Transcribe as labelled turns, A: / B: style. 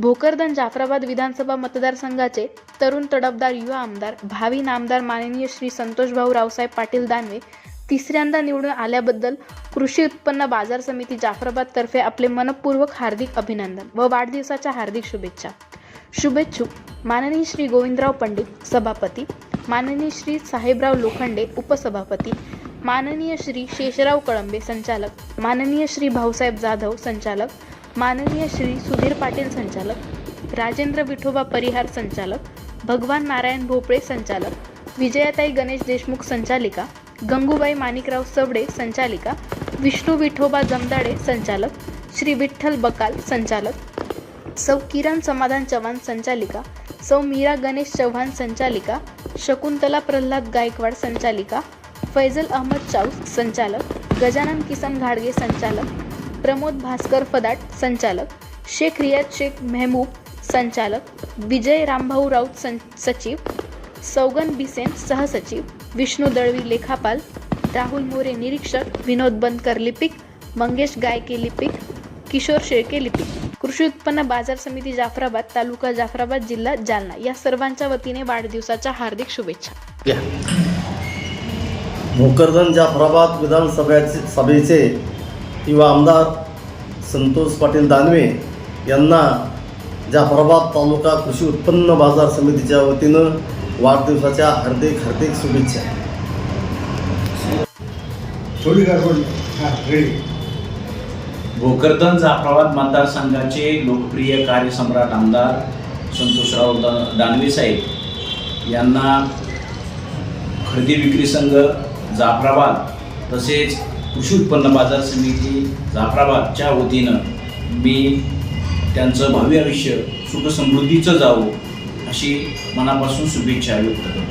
A: भोकरदन जाफराबाद विधानसभा मतदारसंघाचे तरुण तडफदार युवा आमदार भावी नामदार माननीय श्री संतोषभाऊ रावसाहेब पाटील दानवे तिसऱ्यांदा निवडून आल्याबद्दल कृषी उत्पन्न बाजार समिती जाफराबादतर्फे आपले मनपूर्वक हार्दिक अभिनंदन व वाढदिवसाच्या हार्दिक शुभेच्छा. शुभेच्छुक माननीय श्री गोविंदराव पंडित सभापती माननीय श्री साहेबराव लोखंडे उपसभापती माननीय श्री शेषराव कळंबे संचालक माननीय श्री भाऊसाहेब जाधव संचालक माननीय श्री सुधीर पाटील संचालक राजेंद्र विठोबा परिहार संचालक भगवान नारायण भोपळे संचालक विजयाताई गणेश देशमुख संचालिका गंगूबाई माणिकराव सवडे संचालिका विष्णू विठोबा जमदाडे संचालक श्री विठ्ठल बकाल संचालक सौ किरण समाधान चव्हाण संचालिका सौ मीरा गणेश चव्हाण संचालिका शकुंतला प्रल्हाद गायकवाड संचालिका फैजल अहमद चाऊस संचालक गजानन किसन घाडगे संचालक प्रमोद भास्कर फदाट संचालक शेख रियाज शेख मेहबूब संचालक विजय रामभाऊ राऊत सं सचिव सौगन बिसेन सहसचिव विष्णू दळवी लेखापाल राहुल मोरे निरीक्षक विनोद बनकर लिपिक मंगेश गायके लिपिक किशोर शेळके लिपिक. कृषी उत्पन्न बाजार समिती जाफराबाद तालुका जाफराबाद जिल्हा जालना. या सर्वांच्या वतीने वाढदिवसाच्या हार्दिक शुभेच्छा.
B: भोकरदन जाफराबाद विधानसभेचे सभेचे युवा आमदार संतोष पाटील दानवे यांना जाफराबाद तालुका कृषी उत्पन्न बाजार समितीच्या वतीनं वाढदिवसाच्या हार्दिक हार्दिक शुभेच्छा.
C: हां
D: भोकरदन जाफराबाद मतदारसंघाचे लोकप्रिय कार्यसम्राट आमदार संतोषराव दा- दानवे साहेब यांना खरेदी विक्री संघ जाफराबाद तसेच कृषी उत्पन्न बाजार समिती जाफराबादच्या वतीनं मी त्यांचं भावी आयुष्य सुखसमृद्धीचं जावं अशी मनापासून शुभेच्छा व्यक्त करतो.